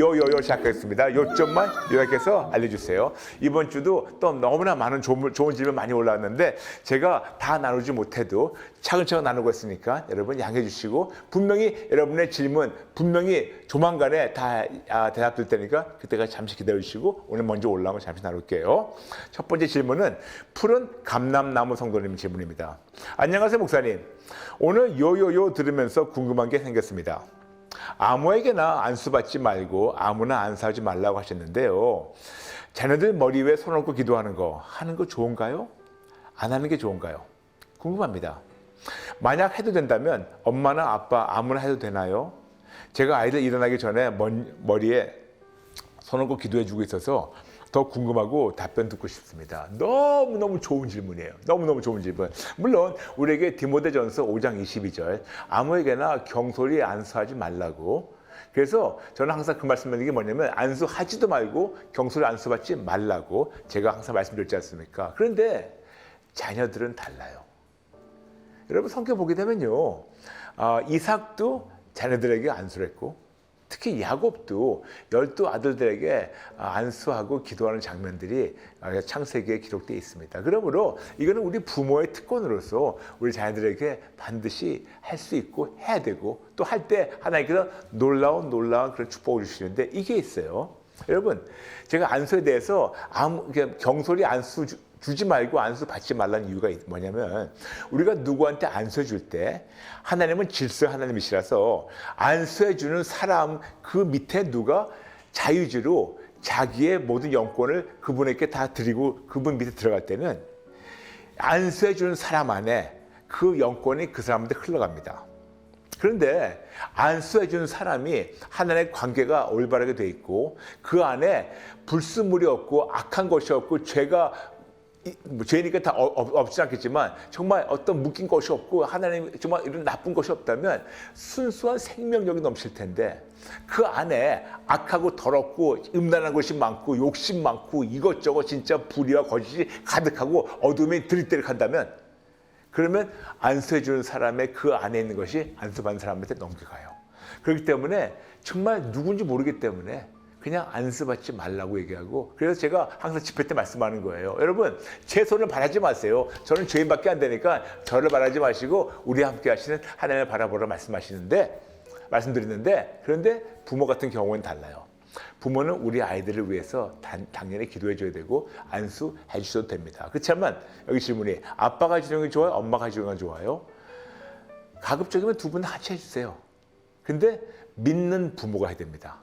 요요요 시작하겠습니다. 요점만 요약해서 알려주세요. 이번 주도 또 너무나 많은 좋은, 좋은 질문 많이 올라왔는데 제가 다 나누지 못해도 차근차근 나누고 있으니까 여러분 양해해 주시고 분명히 여러분의 질문 분명히 조만간에 다 아, 대답될 테니까 그때까지 잠시 기다려 주시고 오늘 먼저 올라온 거 잠시 나눌게요. 첫 번째 질문은 푸른 감남나무 성도님 질문입니다. 안녕하세요 목사님. 오늘 요요요 들으면서 궁금한 게 생겼습니다. 아무에게나 안수받지 말고 아무나 안수하지 말라고 하셨는데요. 자녀들 머리 위에 손 얹고 기도하는 거 하는 거 좋은가요? 안 하는 게 좋은가요? 궁금합니다. 만약 해도 된다면 엄마나 아빠 아무나 해도 되나요? 제가 아이들 일어나기 전에 먼- 머리에 손 얹고 기도해 주고 있어서 더 궁금하고 답변 듣고 싶습니다. 너무너무 좋은 질문이에요. 너무너무 좋은 질문. 물론 우리에게 디모데전서 5장 22절 아무에게나 경솔히 안수하지 말라고 그래서 저는 항상 그 말씀드리는 게 뭐냐면 안수하지도 말고 경솔히 안수받지 말라고 제가 항상 말씀드렸지 않습니까? 그런데 자녀들은 달라요. 여러분 성경 보게 되면요. 아, 이삭도 자녀들에게 안수를 했고 특히 야곱도 열두 아들들에게 아, 안수하고 기도하는 장면들이 아, 창세기에 기록되어 있습니다. 그러므로 이거는 우리 부모의 특권으로서 우리 자녀들에게 반드시 할 수 있고 해야 되고 또 할 때 하나님께서 놀라운 놀라운 그런 축복을 주시는데 이게 있어요. 여러분 제가 안수에 대해서 아무 경솔히 안수 주, 주지 말고 안수 받지 말라는 이유가 뭐냐면 우리가 누구한테 안수해 줄때 하나님은 질서 하나님이시라서 안수해 주는 사람 그 밑에 누가 자유지로 자기의 모든 영권을 그분에게 다 드리고 그분 밑에 들어갈 때는 안수해 주는 사람 안에 그 영권이 그 사람한테 흘러갑니다. 그런데 안수해 주는 사람이 하나님의 관계가 올바르게 돼 있고 그 안에 불순물이 없고 악한 것이 없고 죄가 이- 뭐 죄니까 다 어- 없- 없지 않겠지만 정말 어떤 묶인 것이 없고 하나님 정말 이런 나쁜 것이 없다면 순수한 생명력이 넘칠 텐데 그 안에 악하고 더럽고 음란한 것이 많고 욕심 많고 이것저것 진짜 불의와 거짓이 가득하고 어둠이 들이대릭한다면 그러면 안수해 주는 사람의 그 안에 있는 것이 안수받는 사람한테 넘겨가요. 그렇기 때문에 정말 누군지 모르기 때문에 그냥 안수받지 말라고 얘기하고 그래서 제가 항상 집회 때 말씀하는 거예요. 여러분 제 손을 바라지 마세요. 저는 죄인밖에 안 되니까 저를 바라지 마시고 우리 함께 하시는 하나님을 바라보라 말씀하시는데 말씀드리는데 그런데 부모 같은 경우는 달라요. 부모는 우리 아이들을 위해서 단, 당연히 기도해 줘야 되고 안수해 주셔도 됩니다. 그렇지만 여기 질문이 아빠가 게 좋아요? 엄마가 게 좋아요? 가급적이면 두 분 다 같이 해주세요. 근데 믿는 부모가 해야 됩니다.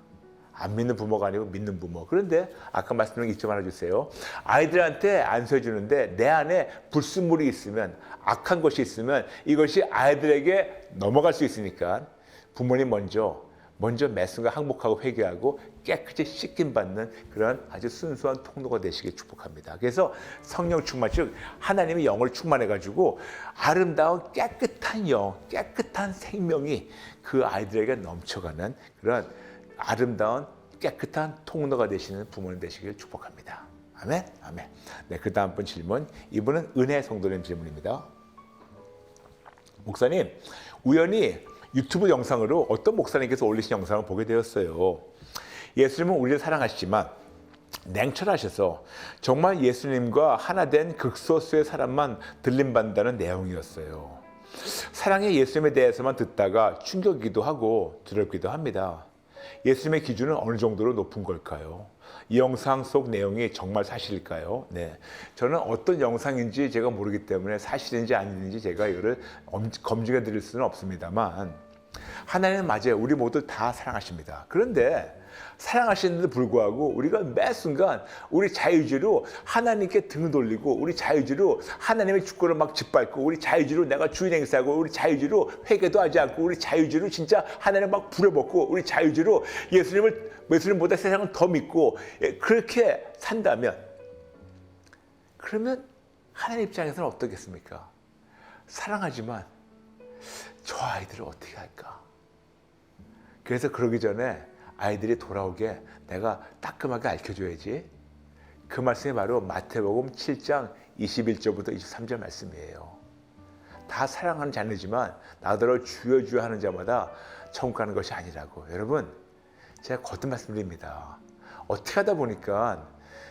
안 믿는 부모가 아니고 믿는 부모. 그런데 아까 말씀드린 거 잊지 말아주세요. 아이들한테 안수해 주는데 내 안에 불순물이 있으면 악한 것이 있으면 이것이 아이들에게 넘어갈 수 있으니까 부모님 먼저 먼저 매 순간 항복하고 회개하고 깨끗이 씻김 받는 그런 아주 순수한 통로가 되시길 축복합니다. 그래서 성령 충만 즉 하나님의 영을 충만해 가지고 아름다운 깨끗한 영, 깨끗한 생명이 그 아이들에게 넘쳐가는 그런 아름다운 깨끗한 통로가 되시는 부모님 되시길 축복합니다. 아멘. 아멘. 네, 그 다음 번 질문. 이분은 은혜 성도님 질문입니다. 목사님, 우연히 유튜브 영상으로 어떤 목사님께서 올리신 영상을 보게 되었어요. 예수님은 우리를 사랑하시지만 냉철하셔서 정말 예수님과 하나 된 극소수의 사람만 들림받는다는 내용이었어요. 사랑의 예수님에 대해서만 듣다가 충격이기도 하고 두렵기도 합니다. 예수님의 기준은 어느 정도로 높은 걸까요? 이 영상 속 내용이 정말 사실일까요? 네. 저는 어떤 영상인지 제가 모르기 때문에 사실인지 아닌지 제가 이거를 엄- 검증해 드릴 수는 없습니다만 하나님은 맞아요. 우리 모두 다 사랑하십니다. 그런데 사랑하시는데도 불구하고 우리가 매 순간 우리 자유지로 하나님께 등을 돌리고 우리 자유지로 하나님의 주권을 막 짓밟고 우리 자유지로 내가 주인 행사하고 우리 자유지로 회개도 하지 않고 우리 자유지로 진짜 하나님 막 부려먹고 우리 자유지로 예수님을 예수님보다 세상을 더 믿고 예, 그렇게 산다면 그러면 하나님 입장에서는 어떻겠습니까? 사랑하지만 저 아이들을 어떻게 할까? 그래서 그러기 전에 아이들이 돌아오게 내가 따끔하게 알려줘야지. 그 말씀이 바로 마태복음 7장 21절부터 23절 말씀이에요. 다 사랑하는 자녀지만 나더러 주여 주여 하는 자마다 천국 가는 것이 아니라고. 여러분 제가 거듭 말씀드립니다. 어떻게 하다 보니까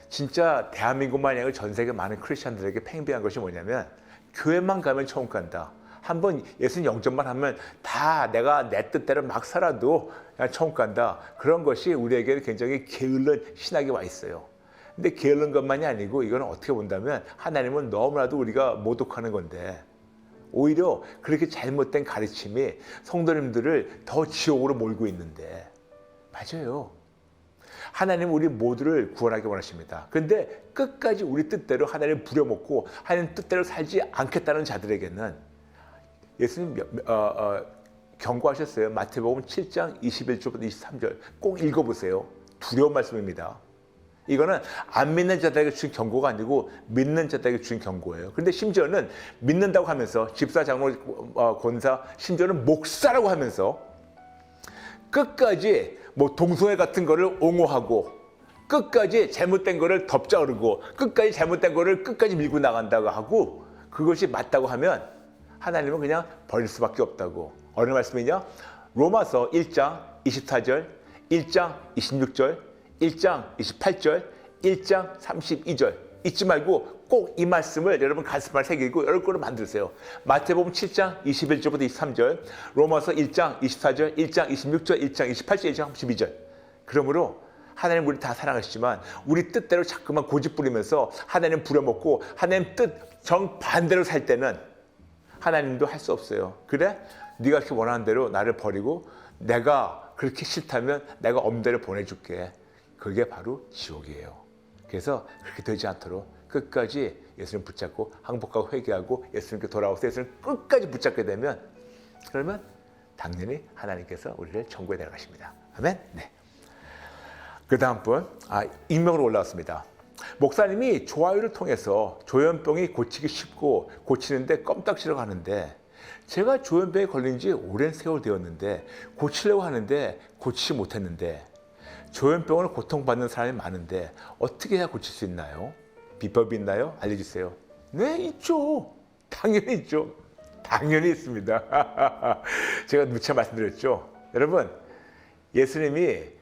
진짜 대한민국만 아니라 전 세계 많은 크리스천들에게 팽배한 것이 뭐냐면 교회만 가면 처음 간다. 한번 예수님 영접만 하면 다 내가 내 뜻대로 막 살아도 처음 간다. 그런 것이 우리에게는 굉장히 게을른 신학이 와 있어요. 근데 게으른 것만이 아니고 이거는 어떻게 본다면 하나님은 너무나도 우리가 모독하는 건데 오히려 그렇게 잘못된 가르침이 성도님들을 더 지옥으로 몰고 있는데 맞아요. 하나님 우리 모두를 구원하기 원하십니다. 그런데 끝까지 우리 뜻대로 하나님 부려먹고 하나님 뜻대로 살지 않겠다는 자들에게는 예수님 몇- 어, 어, 경고하셨어요. 마태복음 7장 21절부터 23절 꼭 읽어보세요. 두려운 말씀입니다. 이거는 안 믿는 자들에게 주신 경고가 아니고 믿는 자들에게 주신 경고예요. 근데 심지어는 믿는다고 하면서 집사, 장로, 어, 권사, 심지어는 목사라고 하면서 끝까지 뭐 동성애 같은 거를 옹호하고 끝까지 잘못된 거를 덮자르고 끝까지 잘못된 거를 끝까지 밀고 나간다고 하고 그것이 맞다고 하면 하나님은 그냥 버릴 수밖에 없다고. 어느 말씀이냐? 로마서 1장 24절, 1장 26절, 1장 28절, 1장 32절. 잊지 말고 꼭 이 말씀을 여러분 가슴에 새기고 여러 거로 만드세요. 마태복음 7장 21절부터 23절, 로마서 1장 24절, 1장 26절, 1장 28절, 1장 32절. 그러므로 하나님 우리 다 사랑하시지만 우리 뜻대로 자꾸만 고집 부리면서 하나님 부려먹고 하나님 뜻 정반대로 살 때는 하나님도 할 수 없어요. 그래? 네가 그렇게 원하는 대로 나를 버리고 내가 그렇게 싫다면 내가 엄대로 보내줄게. 그게 바로 지옥이에요. 그래서 그렇게 되지 않도록 끝까지 예수님 붙잡고 항복하고 회개하고 예수님께 돌아와서 예수님 끝까지 붙잡게 되면 그러면 당연히 하나님께서 우리를 천국에 데려가십니다. 아멘. 네. 그 다음 분, 아, 익명으로 올라왔습니다. 목사님이 좋아요를 통해서 조현병이 고치기 쉽고 고치는데 껌딱지라고 하는데 제가 조현병에 걸린 지 오랜 세월 되었는데 고치려고 하는데 고치지 못했는데 조현병으로 고통받는 사람이 많은데 어떻게 해야 고칠 수 있나요? 비법이 있나요? 알려주세요. 네, 있죠. 당연히 있죠. 당연히 있습니다. 제가 누차 말씀드렸죠. 여러분, 예수님이 아,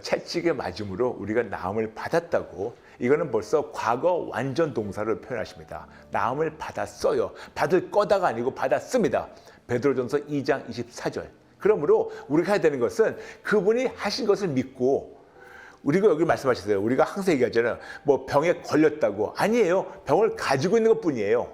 채찍에 맞음으로 우리가 나음을 받았다고 이거는 벌써 과거 완전 동사를 표현하십니다. 나음을 받았어요. 받을 거다가 아니고 받았습니다. 베드로전서 2장 24절. 그러므로 우리가 해야 되는 것은 그분이 하신 것을 믿고 우리가 여기 말씀하셨어요. 우리가 항상 얘기하잖아요. 뭐 병에 걸렸다고. 아니에요. 병을 가지고 있는 것 뿐이에요.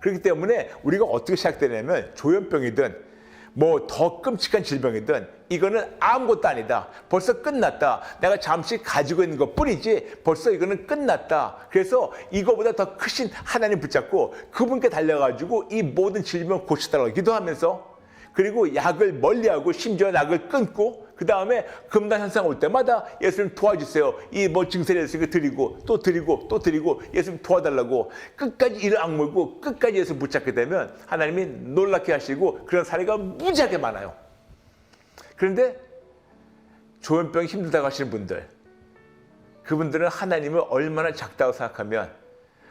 그렇기 때문에 우리가 어떻게 시작되냐면 조현병이든 뭐 더 끔찍한 질병이든 이거는 아무것도 아니다. 벌써 끝났다. 내가 잠시 가지고 있는 것 뿐이지 벌써 이거는 끝났다. 그래서 이거보다 더 크신 하나님 붙잡고 그분께 달려가지고 이 모든 질병을 고치달라고 기도하면서 그리고 약을 멀리하고 심지어 약을 끊고 그 다음에 금단 현상 올 때마다 예수님 도와주세요. 이 뭐 증세를 예수님께 드리고 또 드리고 또 드리고 예수님 도와달라고 끝까지 이를 악물고 끝까지 예수 붙잡게 되면 하나님이 놀랍게 하시고 그런 사례가 무지하게 많아요. 그런데 조현병 힘들다고 하시는 분들 그분들은 하나님을 얼마나 작다고 생각하면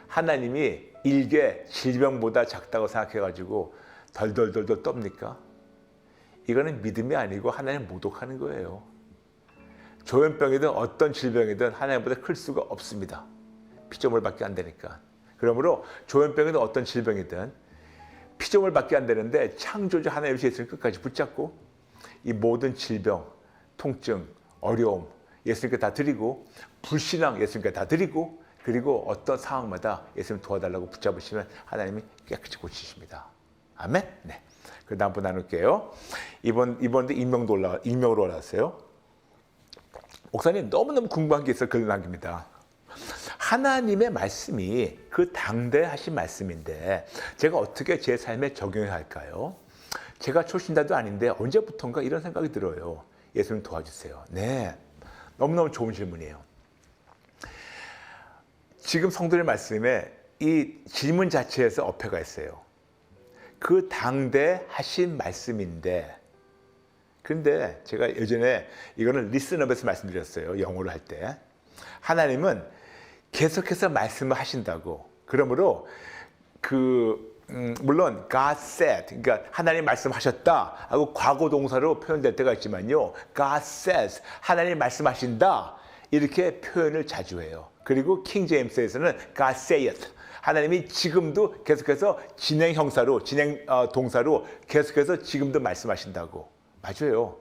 하나님이 일개 질병보다 작다고 생각해가지고 덜덜덜덜 떱니까? 이거는 믿음이 아니고 하나님 모독하는 거예요. 조현병이든 어떤 질병이든 하나님보다 클 수가 없습니다. 피조물밖에 안 되니까. 그러므로 조현병이든 어떤 질병이든 피조물밖에 안 되는데 창조주 하나님 예수님 끝까지 붙잡고 이 모든 질병, 통증, 어려움 예수님께 다 드리고 불신앙 예수님께 다 드리고 그리고 어떤 상황마다 예수님 도와달라고 붙잡으시면 하나님이 깨끗이 고치십니다. 아멘. 네. 그 다음 분 나눌게요. 이번 이번도 익명도 올라 익명으로 올라왔어요. 목사님 너무너무 궁금한 게 있어 글 남깁니다. 하나님의 말씀이 그 당대하신 말씀인데 제가 어떻게 제 삶에 적용해야 할까요? 제가 초신자도 아닌데 언제부턴가 이런 생각이 들어요. 예수님 도와주세요. 네. 너무너무 좋은 질문이에요. 지금 성도의 말씀에 이 질문 자체에서 어폐가 있어요. 그 당대 하신 말씀인데 그런데 제가 예전에 이거는 리스너에서 말씀드렸어요. 영어로 할 때. 하나님은 계속해서 말씀을 하신다고. 그러므로 그 음, 물론 God said, 그러니까 하나님 말씀하셨다 하고 과거 동사로 표현될 때가 있지만요. God says, 하나님 말씀하신다 이렇게 표현을 자주 해요. 그리고 킹 제임스에서는 God saith, 하나님이 지금도 계속해서 진행 형사로, 진행 어, 동사로 계속해서 지금도 말씀하신다고. 맞아요.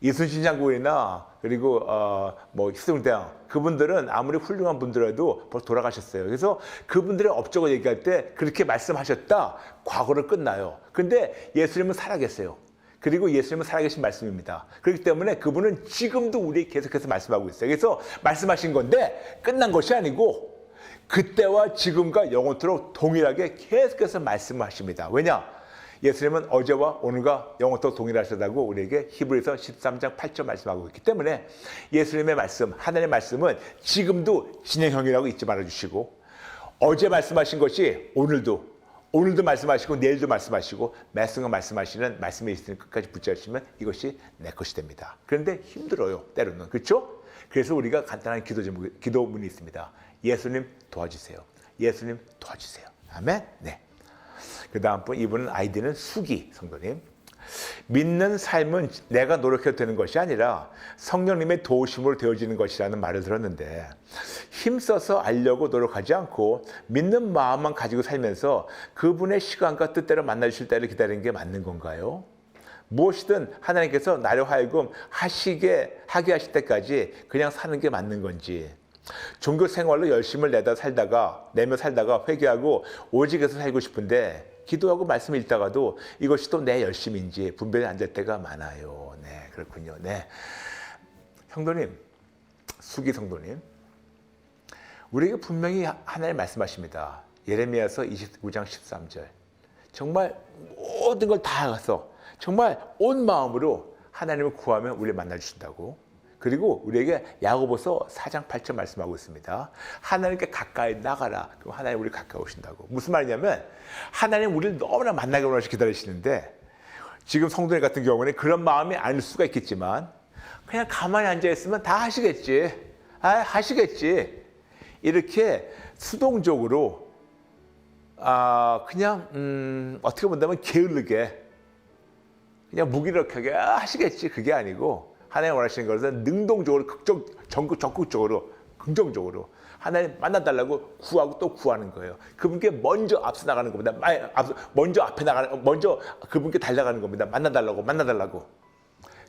이순신 장군이나 그리고 어, 뭐 희승대왕 그분들은 아무리 훌륭한 분들라도 벌써 돌아가셨어요. 그래서 그분들의 업적을 얘기할 때 그렇게 말씀하셨다 과거를 끝나요. 근데 예수님은 살아계세요. 그리고 예수님은 살아계신 말씀입니다. 그렇기 때문에 그분은 지금도 우리에게 계속해서 말씀하고 있어요. 그래서 말씀하신 건데 끝난 것이 아니고 그때와 지금과 영원토록 동일하게 계속해서 말씀하십니다. 왜냐? 예수님은 어제와 오늘과 영원토록 동일하시다고 우리에게 히브리서 13장 8절 말씀하고 있기 때문에 예수님의 말씀, 하나님의 말씀은 지금도 진행형이라고 잊지 말아 주시고 어제 말씀하신 것이 오늘도 오늘도 말씀하시고 내일도 말씀하시고 말씀과 말씀하시는 말씀의 있으니 끝까지 붙잡으시면 이것이 내 것이 됩니다. 그런데 힘들어요. 때로는 그렇죠? 그래서 우리가 간단한 기도 제목, 기도문이 있습니다. 예수님 도와주세요. 예수님 도와주세요. 아멘. 네. 그 다음 분 이분은 아이디는 수기 성도님. 믿는 삶은 내가 노력해도 되는 것이 아니라 성령님의 도우심으로 되어지는 것이라는 말을 들었는데 힘써서 알려고 노력하지 않고 믿는 마음만 가지고 살면서 그분의 시간과 뜻대로 만나주실 때를 기다리는 게 맞는 건가요? 무엇이든 하나님께서 나를 하여금 하시게 하게 하실 때까지 그냥 사는 게 맞는 건지 종교 생활로 열심을 내다 살다가 내며 살다가 회개하고 오직에서 살고 싶은데 기도하고 말씀 읽다가도 이것이 또 내 열심인지 분별이 안 될 때가 많아요. 네, 그렇군요. 네. 성도님, 수기 성도님. 우리에게 분명히 하나님 말씀하십니다. 예레미야서 29장 13절. 정말 모든 걸다 가서 정말 온 마음으로 하나님을 구하면 우리를 만나 주신다고. 그리고 우리에게 야고보서 4장 8절 말씀하고 있습니다. 하나님께 가까이 나가라. 그럼 하나님 우리 가까이 오신다고. 무슨 말이냐면 하나님 우리를 너무나 만나게 원하시 기다리시는데 지금 성도님 같은 경우는 그런 마음이 아닐 수가 있겠지만 그냥 가만히 앉아 있으면 다 하시겠지. 아, 하시겠지. 이렇게 수동적으로 아, 그냥 음, 어떻게 본다면 게을르게 그냥 무기력하게 아, 하시겠지. 그게 아니고 하나님 원하시는 것은 능동적으로 극적 전국 적극적으로 긍정적으로 하나님 만나달라고 구하고 또 구하는 거예요. 그분께 먼저 앞서 나가는 겁니다. 먼저 앞에 나가는 먼저 그분께 달려가는 겁니다. 만나달라고 만나달라고.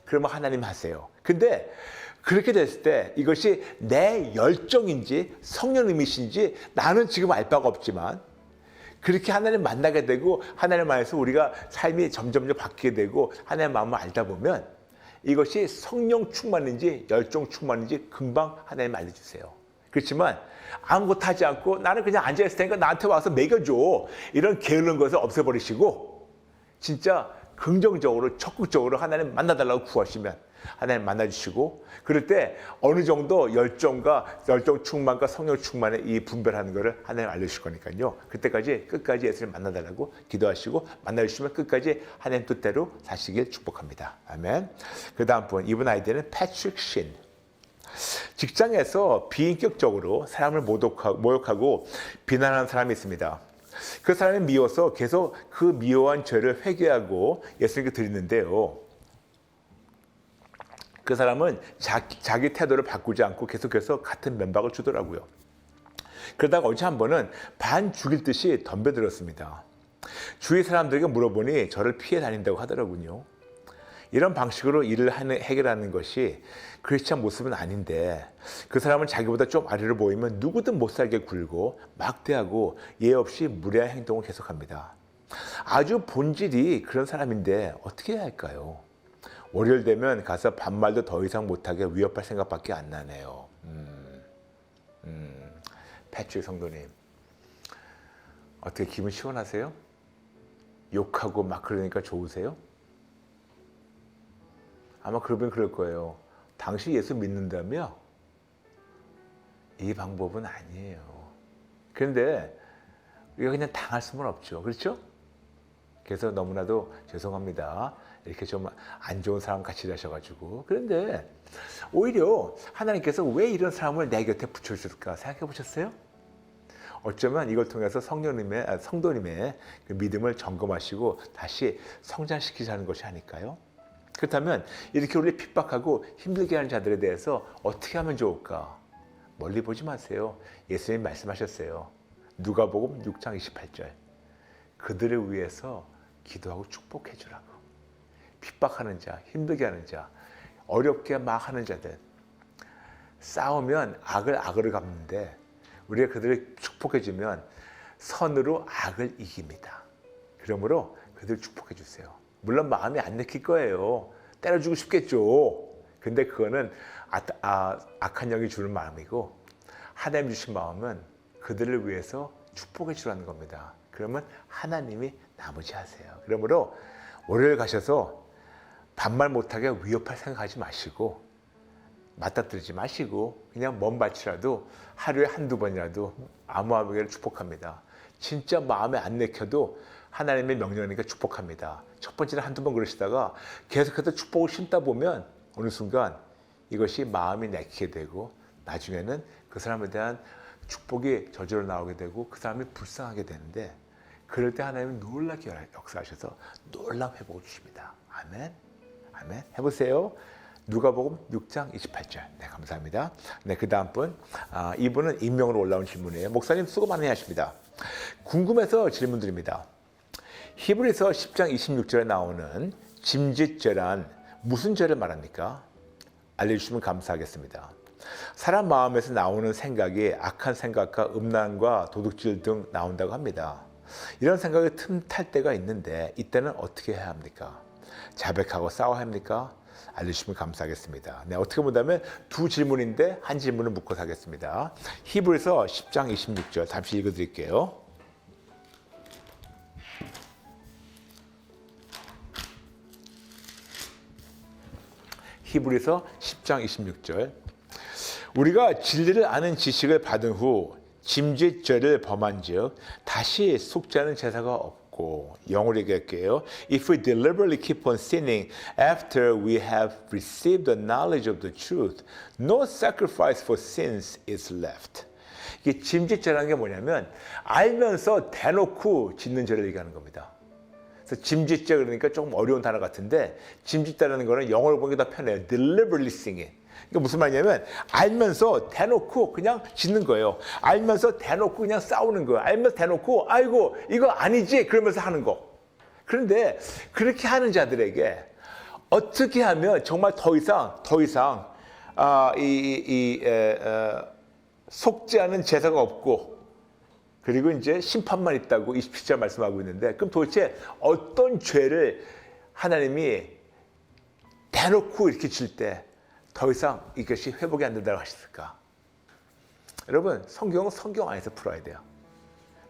그러면 하나님 하세요. 근데 그렇게 됐을 때 이것이 내 열정인지 성령님이신지 나는 지금 알 바가 없지만 그렇게 하나님 만나게 되고 하나님 안에서 우리가 삶이 점점 바뀌게 되고 하나님 마음을 알다 보면 이것이 성령 충만인지 열정 충만인지 금방 하나님 알려주세요. 그렇지만 아무것도 하지 않고 나는 그냥 앉아있을 테니까 나한테 와서 먹여줘. 이런 게으른 것을 없애버리시고 진짜 긍정적으로 적극적으로 하나님 만나달라고 구하시면 하나님 만나주시고 그럴 때 어느 정도 열정과 열정 충만과 성령 충만의 이 분별하는 것을 하나님 알려주실 거니까요. 그때까지 끝까지 예수님 만나달라고 기도하시고 만나주시면 끝까지 하나님 뜻대로 사시길 축복합니다. 아멘. 그 다음 분 이분 아이디는 패트릭 신. 직장에서 비인격적으로 사람을 모독하고, 모욕하고 비난하는 사람이 있습니다. 그 사람이 미워서 계속 그 미워한 죄를 회개하고 예수님께 드리는데요. 그 사람은 자기, 자기 태도를 바꾸지 않고 계속해서 같은 면박을 주더라고요. 그러다가 어제 한 번은 반 죽일 듯이 덤벼들었습니다. 주위 사람들에게 물어보니 저를 피해 다닌다고 하더라군요. 이런 방식으로 일을 하는, 해결하는 것이 크리스찬 모습은 아닌데 그 사람은 자기보다 좀 아래로 보이면 누구든 못 살게 굴고 막대하고 예 없이 무례한 행동을 계속합니다. 아주 본질이 그런 사람인데 어떻게 해야 할까요? 월요일 되면 가서 반말도 더 이상 못하게 위협할 생각밖에 안 나네요. 음, 음, 패치 성도님 어떻게 기분 시원하세요? 욕하고 막 그러니까 좋으세요? 아마 그러면 그럴 거예요. 당신 예수 믿는다며? 이 방법은 아니에요. 그런데 우리가 그냥 당할 수는 없죠. 그렇죠? 그래서 너무나도 죄송합니다. 이렇게 좀 안 좋은 사람 같이 일하셔가지고. 그런데 오히려 하나님께서 왜 이런 사람을 내 곁에 붙여주실까 생각해 보셨어요? 어쩌면 이걸 통해서 성령님의 아, 성도님의 그 믿음을 점검하시고 다시 성장시키자는 것이 아닐까요? 그렇다면 이렇게 우리 핍박하고 힘들게 하는 자들에 대해서 어떻게 하면 좋을까? 멀리 보지 마세요. 예수님 말씀하셨어요. 누가복음 6장 28절. 그들을 위해서 기도하고 축복해 주라고. 핍박하는 자, 힘들게 하는 자, 어렵게 막 하는 자들. 싸우면 악을 악으로 갚는데 우리가 그들을 축복해 주면 선으로 악을 이깁니다. 그러므로 그들 축복해 주세요. 물론 마음이 안 내킬 거예요. 때려주고 싶겠죠. 근데 그거는 아, 아, 악한 영이 주는 마음이고 하나님 주신 마음은 그들을 위해서 축복해 주라는 겁니다. 그러면 하나님이 나머지 하세요. 그러므로 월요일 가셔서 반말 못하게 위협할 생각하지 마시고 맞닥뜨리지 마시고 그냥 먼 밭이라도 하루에 한두 번이라도 아무아무개를 축복합니다. 진짜 마음에 안 내켜도 하나님의 명령이니까 축복합니다. 첫 번째는 한두 번 그러시다가 계속해서 축복을 심다 보면 어느 순간 이것이 마음이 내키게 되고 나중에는 그 사람에 대한 축복이 저절로 나오게 되고 그 사람이 불쌍하게 되는데 그럴 때 하나님은 놀랍게 역사하셔서 놀라운 회복을 주십니다. 아멘. 아멘. 해보세요. 누가복음 6장 28절. 네, 감사합니다. 네, 그 다음 분. 아, 이분은 익명으로 올라온 질문이에요. 목사님 수고 많이 하십니다. 궁금해서 질문 드립니다. 히브리서 10장 26절에 나오는 짐짓죄란 무슨 죄를 말합니까? 알려주시면 감사하겠습니다. 사람 마음에서 나오는 생각이 악한 생각과 음란과 도둑질 등 나온다고 합니다. 이런 생각이 틈탈 때가 있는데 이때는 어떻게 해야 합니까? 자백하고 싸워야 합니까? 알려주시면 감사하겠습니다. 네, 어떻게 본다면 두 질문인데 한 질문을 묶어서 하겠습니다. 히브리서 10장 26절 잠시 읽어드릴게요. 히브리서 10장 26절 우리가 진리를 아는 지식을 받은 후 짐짓죄를 범한 즉 다시 속죄하는 제사가 없 고 영어로 얘기할게요. If we deliberately keep on sinning after we have received the knowledge of the truth, no sacrifice for sins is left. 이게 짐짓죄라는 게 뭐냐면 알면서 대놓고 짓는 죄를 얘기하는 겁니다. 그래서 짐짓죄 그러니까 조금 어려운 단어 같은데 짐짓다라는 거는 영어로 보기 더 편해요. deliberately singing. 그러니까 무슨 말이냐면 알면서 대놓고 그냥 짓는 거예요. 알면서 대놓고 그냥 싸우는 거예요. 알면서 대놓고 아이고 이거 아니지 그러면서 하는 거. 그런데 그렇게 하는 자들에게 어떻게 하면 정말 더 이상 더 이상 아, 이, 이, 이 에, 에, 속지 않은 제사가 없고 그리고 이제 심판만 있다고 27절 말씀하고 있는데 그럼 도대체 어떤 죄를 하나님이 대놓고 이렇게 질 때 더 이상 이것이 회복이 안 된다고 하셨을까? 여러분 성경은 성경 안에서 풀어야 돼요.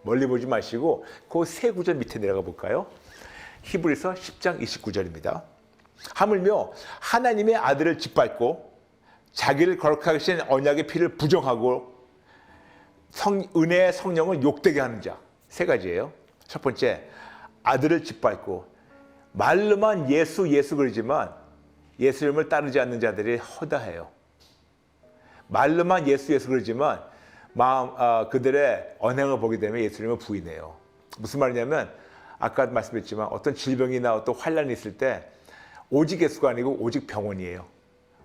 멀리 보지 마시고 그 세 구절 밑에 내려가 볼까요? 히브리서 10장 29절입니다. 하물며 하나님의 아들을 짓밟고 자기를 거룩하게 하신 언약의 피를 부정하고 성, 은혜의 성령을 욕되게 하는 자. 세 가지예요. 첫 번째, 아들을 짓밟고 말로만 예수 예수 그러지만 예수님을 따르지 않는 자들이 허다해요. 말로만 예수 예수 그러지만 마음 아, 그들의 언행을 보게 되면 예수님을 부인해요. 무슨 말이냐면 아까 말씀했지만 어떤 질병이나 어떤 환란이 있을 때 오직 예수가 아니고 오직 병원이에요.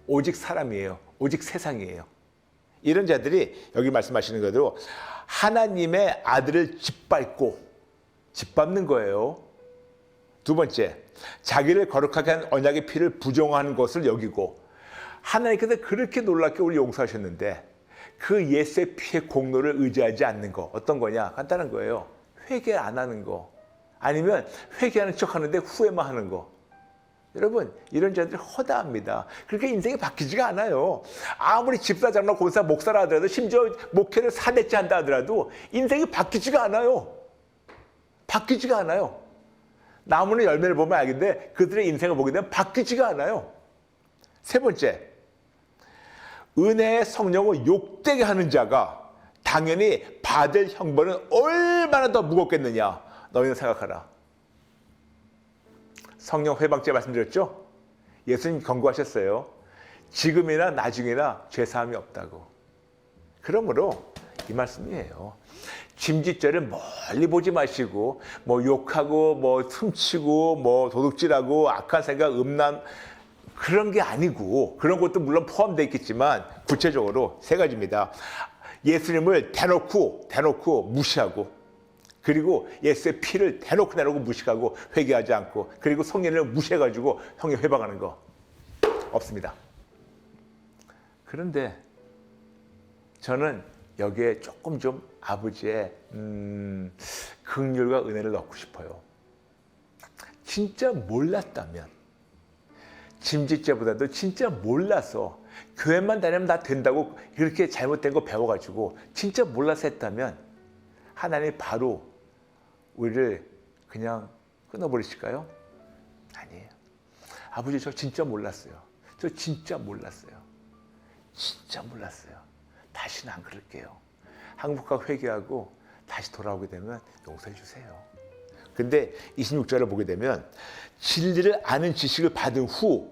오직 사람이에요. 오직 세상이에요. 이런 자들이 여기 말씀하시는 그대로 하나님의 아들을 짓밟고 짓밟는 거예요. 두 번째, 자기를 거룩하게 한 언약의 피를 부정하는 것을 여기고 하나님께서 그렇게 놀랍게 우리 용서하셨는데 그 예수의 피의 공로를 의지하지 않는 거 어떤 거냐? 간단한 거예요. 회개 안 하는 거 아니면 회개하는 척 하는데 후회만 하는 거 여러분 이런 자들이 허다합니다. 그렇게 인생이 바뀌지가 않아요. 아무리 집사, 장로, 권사, 목사라 하더라도 심지어 목회를 4대째 한다 하더라도 인생이 바뀌지가 않아요. 바뀌지가 않아요. 나무는 열매를 보면 알겠는데 그들의 인생을 보게 되면 바뀌지가 않아요. 세 번째, 은혜의 성령을 욕되게 하는 자가 당연히 받을 형벌은 얼마나 더 무겁겠느냐. 너희는 생각하라. 성령 회방죄 말씀드렸죠? 예수님 경고하셨어요. 지금이나 나중이나 죄사함이 없다고. 그러므로 이 말씀이에요. 짐짓죄를 멀리 보지 마시고 뭐 욕하고 뭐 훔치고 뭐 도둑질하고 악한 생각 음란 그런 게 아니고 그런 것도 물론 포함되어 있겠지만 구체적으로 세 가지입니다. 예수님을 대놓고 대놓고 무시하고 그리고 예수의 피를 대놓고 대놓고 무시하고 회개하지 않고 그리고 성령을 무시해가지고 형이 회방하는 거 없습니다. 그런데 저는 여기에 조금 좀 아버지의 음, 긍휼과 은혜를 넣고 싶어요. 진짜 몰랐다면 짐짓죄보다도 진짜 몰라서 교회만 다니면 다 된다고 그렇게 잘못된 거 배워가지고 진짜 몰라서 했다면 하나님이 바로 우리를 그냥 끊어버리실까요? 아니에요. 아버지 저 진짜 몰랐어요. 저 진짜 몰랐어요. 진짜 몰랐어요. 다시는 안 그럴게요. 항복하고 회개하고 다시 돌아오게 되면 용서해 주세요. 근데 26절을 보게 되면 진리를 아는 지식을 받은 후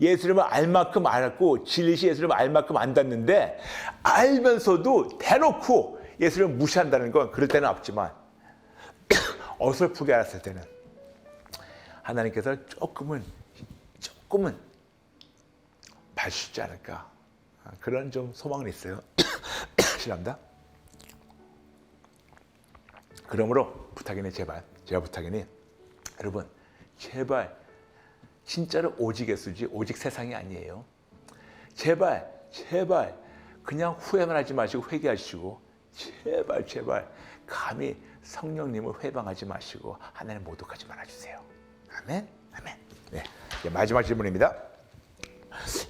예수님을 알 만큼 알았고 진리시 예수님을 알 만큼 안닿는데 알면서도 대놓고 예수님을 무시한다는 건 그럴 때는 없지만 어설프게 알았을 때는 하나님께서 조금은 조금은 봐주시지 않을까 그런 좀 소망은 있어요. 실합니다. 그러므로 부탁이네 제발 제가 부탁이니 여러분 제발 진짜로 오직 예수지 오직 세상이 아니에요. 제발 제발 그냥 후회만 하지 마시고 회개하시고 제발 제발 감히 성령님을 회방하지 마시고 하나님 모독하지 말아주세요. 아멘 아멘. 네 마지막 질문입니다.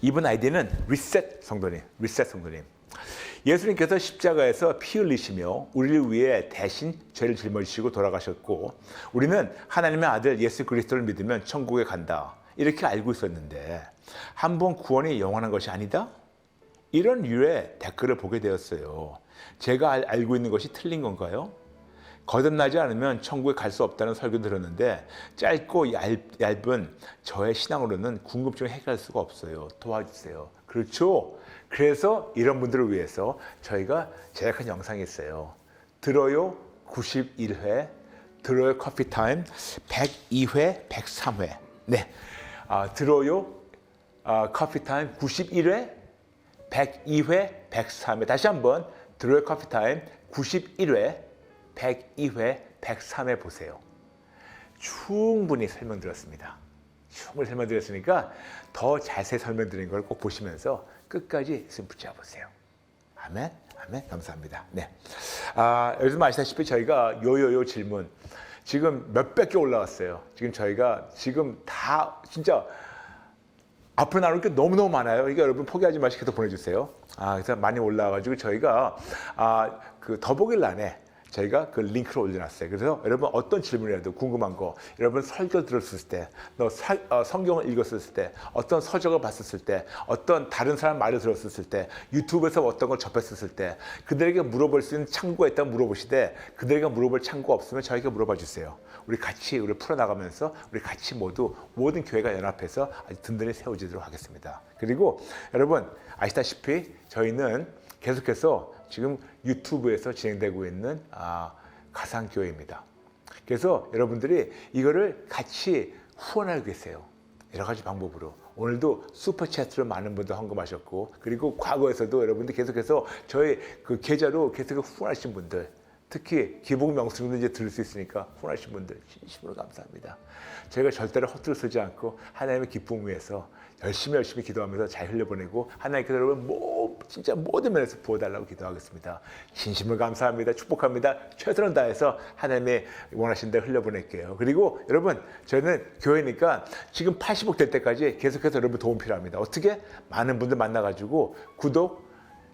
이분 아이디는 리셋 성도님 리셋 성도님. 예수님께서 십자가에서 피 흘리시며 우리를 위해 대신 죄를 짊어지시고 돌아가셨고 우리는 하나님의 아들 예수 그리스도를 믿으면 천국에 간다. 이렇게 알고 있었는데 한 번 구원이 영원한 것이 아니다? 이런 류의 댓글을 보게 되었어요. 제가 알, 알고 있는 것이 틀린 건가요? 거듭나지 않으면 천국에 갈 수 없다는 설교 들었는데 짧고 얇, 은 저의 신앙으로는 궁금증을 해결할 수가 없어요. 도와주세요. 그렇죠? 그래서 이런 분들을 위해서 저희가 제작한 영상이 있어요. 들어요 91회, 들어요 커피 타임 102회, 103회. 네. 아, 들어요 아, 커피 타임 91회, 102회, 103회. 다시 한번 들어요 커피 타임 91회, 102회, 103회 보세요. 충분히 설명드렸습니다. 충분히 설명드렸으니까 더 자세히 설명드린 걸 꼭 보시면서 끝까지 숨 붙여 보세요. 아멘, 아멘, 감사합니다. 네, 아, 요즘 아시다시피 저희가 요요요 질문 지금 몇백 개 올라왔어요. 지금 저희가 지금 다 진짜 앞으로 나올 게 너무너무 많아요. 그러니까 여러분 포기하지 마시고 계속 보내주세요. 아, 그래서 많이 올라와가지고 저희가 아, 그 더보길란에 저희가 그 링크를 올려놨어요. 그래서 여러분 어떤 질문이라도 궁금한 거, 여러분 설교 들었을 때, 너 사, 어, 성경을 읽었을 때, 어떤 서적을 봤었을 때, 어떤 다른 사람 말을 들었을 때, 유튜브에서 어떤 걸 접했었을 때, 그들에게 물어볼 수 있는 창구가 있다면 물어보시되, 그들에게 물어볼 창구가 없으면 저에게 물어봐 주세요. 우리 같이 우리 풀어나가면서 우리 같이 모두 모든 교회가 연합해서 아주 든든히 세워지도록 하겠습니다. 그리고 여러분 아시다시피 저희는 계속해서 지금 유튜브에서 진행되고 있는 아, 가상교회입니다. 그래서 여러분들이 이거를 같이 후원하고 계세요. 여러 가지 방법으로. 오늘도 슈퍼챗으로 많은 분들 헌금하셨고, 그리고 과거에서도 여러분들 계속해서 저희 그 계좌로 계속 후원하신 분들, 특히 기복 명수님도 이제 들을 수 있으니까 후원하신 분들 진심으로 감사합니다. 저희가 절대로 허투루 쓰지 않고 하나님의 기쁨 위해서 열심히 열심히 기도하면서 잘 흘려보내고 하나님께서 여러분 뭐 진짜 모든 면에서 부어달라고 기도하겠습니다. 진심으로 감사합니다. 축복합니다. 최선을 다해서 하나님의 원하신 대로 흘려보낼게요. 그리고 여러분 저희는 교회니까 지금 80억 될 때까지 계속해서 여러분 도움 필요합니다. 어떻게? 많은 분들 만나가지고 구독,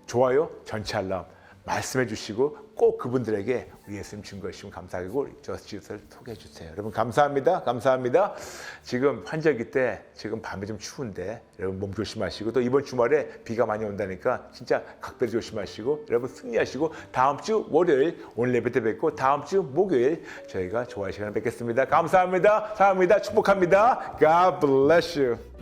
좋아요, 전체 알람 말씀해 주시고 꼭 그분들에게 우리 예수님 증거해 주시면 감사하고 저 지도를 소개해 주세요. 여러분 감사합니다. 감사합니다. 지금 환절기 때 지금 밤에 좀 추운데 여러분 몸 조심하시고 또 이번 주말에 비가 많이 온다니까 진짜 각별히 조심하시고 여러분 승리하시고 다음 주 월요일 오늘 예배 때 뵙고 다음 주 목요일 저희가 좋아할 시간에 뵙겠습니다. 감사합니다. 사랑합니다. 축복합니다. God bless you.